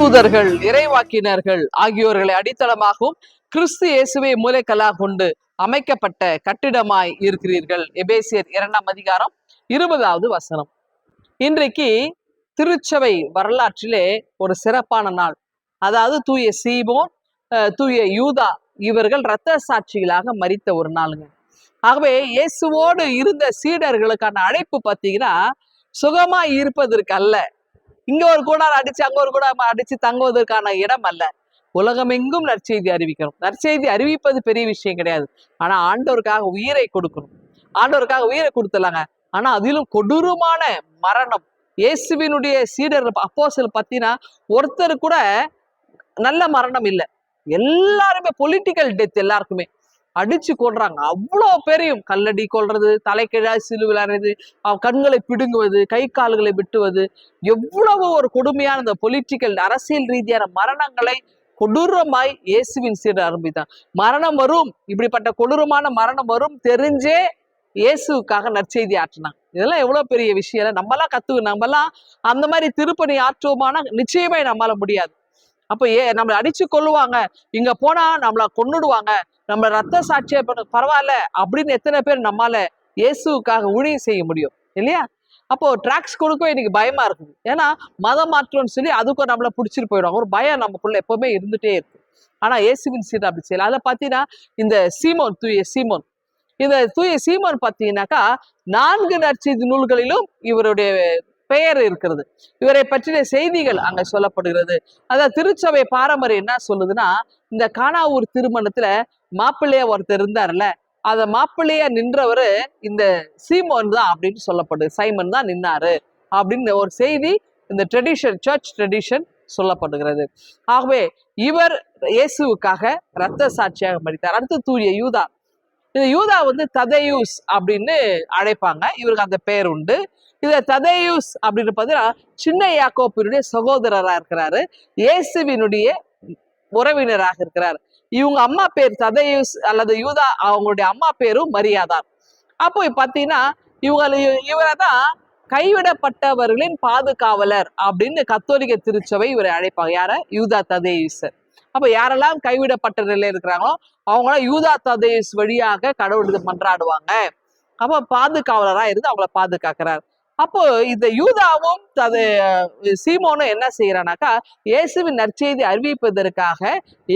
தூதர்கள் இறைவாக்கினர்கள் ஆகியோர்களை அடித்தளமாகவும் கிறிஸ்து இயேசுவை மூலைக்கல்லாக கொண்டு அமைக்கப்பட்ட கட்டிடமாய் இருக்கிறீர்கள். எபேசியர் இரண்டாம் அதிகாரம் இருபதாவது வசனம். இன்றைக்கு திருச்சபை வரலாற்றிலே ஒரு சிறப்பான நாள். அதாவது தூய சீபோன் அஹ், தூய யூதா இவர்கள் இரத்த சாட்சிகளாக மறித்த ஒரு நாளுங்க. ஆகவே இயேசுவோடு இருந்த சீடர்களுக்கான அழைப்பு பார்த்தீங்கன்னா சுகமா இருப்பதற்கு அல்ல. இங்க ஒரு கூடாரம் அடிச்சு அங்க ஒரு கூடாரம் அடிச்சு தங்குவதற்கான இடம் அல்ல. உலகமெங்கும் நற்செய்தி அறிவிக்கணும் நற்செய்தி அறிவிப்பது பெரிய விஷயம் கிடையாது. ஆனா ஆண்டவருக்காக உயிரை கொடுக்கணும். ஆண்டவருக்காக உயிரை கொடுத்துலாங்க ஆனா அதிலும் கொடூரமான மரணம். இயேசுவினுடைய சீடர் அப்போஸ்தலர் பார்த்தீங்கன்னா ஒருத்தர் கூட நல்ல மரணம் இல்லை. எல்லாருமே பொலிட்டிக்கல் டெத் எல்லாருக்குமே. அடிச்சு கொள்றாங்க அவ்வளோ பேரையும் கல்லடி கொள்றது தலைக்கிழா சிலுவிலானது கண்களை பிடுங்குவது கை கால்களை வெட்டுவது எவ்வளவு ஒரு கொடுமையான இந்த பொலிட்டிக்கல் அரசியல் ரீதியான மரணங்களை கொடூரமாய் இயேசுவின் சீடர் ஆரம்பித்தான் மரணம் வரும் இப்படிப்பட்ட கொடூரமான மரணம் வரும் தெரிஞ்சே இயேசுவுக்காக நற்செய்தி ஆற்றினான் இதெல்லாம் எவ்வளோ பெரிய விஷயம் இல்லை. நம்மளாம் கத்து நம்மளாம் அந்த மாதிரி திருப்பணி ஆற்றுவோமான நிச்சயமே நம்மளால முடியாது. அப்போ ஏ நம்மளை அடிச்சு கொள்ளுவாங்க இங்க போனா நம்மள கொன்னுடுவாங்க. நம்ம ரத்த சாட்சியா பண்ண பரவாயில்ல அப்படின்னு எத்தனை பேர் நம்மால இயேசுக்காக ஊழியம் செய்ய முடியும் இல்லையா? அப்போ ட்ராக்ஸ் கொடுக்கவே எனக்கு பயமா இருக்குது. ஏன்னா மதம் மாற்றம்னு சொல்லி அதுக்கும் நம்மள பிடிச்சிட்டு போயிடும் ஒரு பயம் நமக்குள்ள எப்பவுமே இருந்துட்டே இருக்கு. ஆனா இயேசுவின் சீர் அப்படி செய்யல. அதை பார்த்தீங்கன்னா இந்த சீமோன் தூய சீமோன். இந்த தூய சீமோன் பார்த்தீங்கன்னாக்கா நான்கு நற்செய்தி நூல்களிலும் இவருடைய பெயர் இருக்கிறது. இவரை பற்றின செய்திகள் அங்க சொல்லப்படுகிறது. அதாவது திருச்சபை பாரம்பரியம் என்ன சொல்லுதுன்னா இந்த கானாவூர் திருமணத்துல மாப்பிள்ளையா ஒருத்தர் இருந்தார்ல அத மாப்பிள்ளையா நின்றவரு இந்த சீமோன் தான் அப்படின்னு சொல்லப்படுது. சைமன் தான் நின்னாரு அப்படின்னு ஒரு செய்தி இந்த ட்ரெடிஷன் சர்ச் ட்ரெடிஷன் சொல்லப்படுகிறது. ஆகவே இவர் இயேசுவுக்காக இரத்த சாட்சியாக மறித்தார் அடுத்து தூய யூதா. இது யூதா வந்து ததையூஸ் அப்படின்னு அழைப்பாங்க. இவருக்கு அந்த பேர் உண்டு. இந்த ததையூஸ் அப்படின்னு பார்த்தீங்கன்னா சின்ன யாக்கோப்பினுடைய சகோதரராக இருக்கிறாரு. இயேசுவினுடைய உறவினராக இருக்கிறார். இவங்க அம்மா பேர் ததையூஸ் அல்லது யூதா அவங்களுடைய அம்மா பேரும் மரியாதான் அப்போ பார்த்தீங்கன்னா இவங்க இவரை தான் கைவிடப்பட்டவர்களின் பாதுகாவலர் அப்படின்னு கத்தோலிக்க திருச்சபை இவரை அழைப்பாங்க. யார? யூதா ததேயுஸ். அப்ப யாரெல்லாம் கைவிடப்பட்ட நிலையில இருக்கிறாங்களோ அவங்களாம் யூதா ததேயுஸ் வழியாக கடவுள் இது மன்றாடுவாங்க. அப்ப பாதுகாவலரா இருந்து அவங்கள பாதுகாக்கிறார். அப்போ இந்த யூதாவும் தது சீமோனும் என்ன செய்யறானாக்கா இயேசுவின் நற்செய்தி அறிவிப்பதற்காக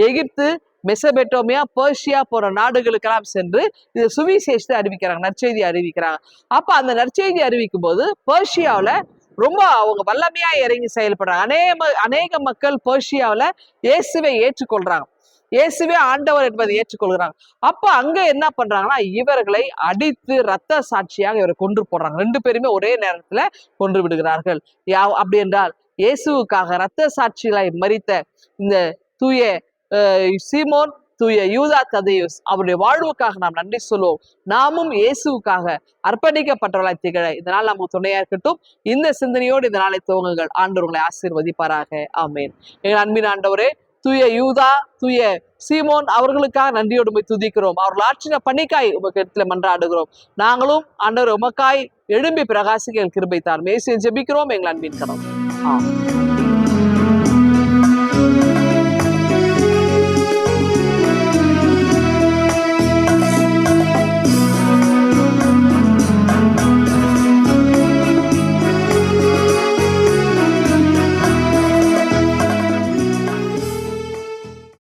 எகிப்து மெசபெட்டோமியா பர்ஷியா போற நாடுகளுக்கெல்லாம் சென்று இது சுவிசேஷத்தை அறிவிக்கிறாங்க நற்செய்தி அறிவிக்கிறாங்க. அப்ப அந்த நற்செய்தி அறிவிக்கும் போது பர்ஷியாவில் ரொம்ப அவங்க வல்லமையா இறங்கி செயல்படுறாங்க. அநேக அநேக மக்கள் பர்ஷியாவில் இயேசுவை ஏற்றுக்கொள்றாங்க. இயேசுவே ஆண்டவர் என்பதை ஏற்றுக்கொள்கிறாங்க. அப்ப அங்க என்ன பண்றாங்கன்னா இவர்களை அடித்து ரத்த சாட்சியாக இவரை கொன்று போடுறாங்க. ரெண்டு பேருமே ஒரே நேரத்துல கொன்று விடுகிறார்கள். யா அப்படி என்றால் இயேசுவுக்காக ரத்த சாட்சிகளாய் மறித்த இந்த தூய சிமோன் சீமோன் தூய யூதா ததையுஸ் அவருடைய வாழ்வுக்காக நாம் நன்றி சொல்லுவோம் நாமும் இயேசுவுக்காக அர்ப்பணிக்கப்பட்டவர்களாய் திகழ இதனால் நம்ம துணையா இருக்கட்டும். இந்த சிந்தனையோடு இந்த நாளை துவங்குங்கள். ஆண்டவர்களை உங்களை ஆசீர்வதிப்பாராக. ஆமேன். எங்கள் அன்பின் ஆண்டவரே தூய யூதா தூய சீமோன் அவர்களுக்காக நன்றியோடு போய் துதிக்கிறோம். அவர்கள் ஆற்றின பணிக்காய் உமக்கு இடத்துல மன்றாடுகிறோம். நாங்களும் ஆண்டவர் உமக்காய் எழும்பி பிரகாசிக்க எங்கள் கிருபை தார் மேசியை ஜெபிக்கிறோம். எங்கள் அன்பின் கடம் ஆ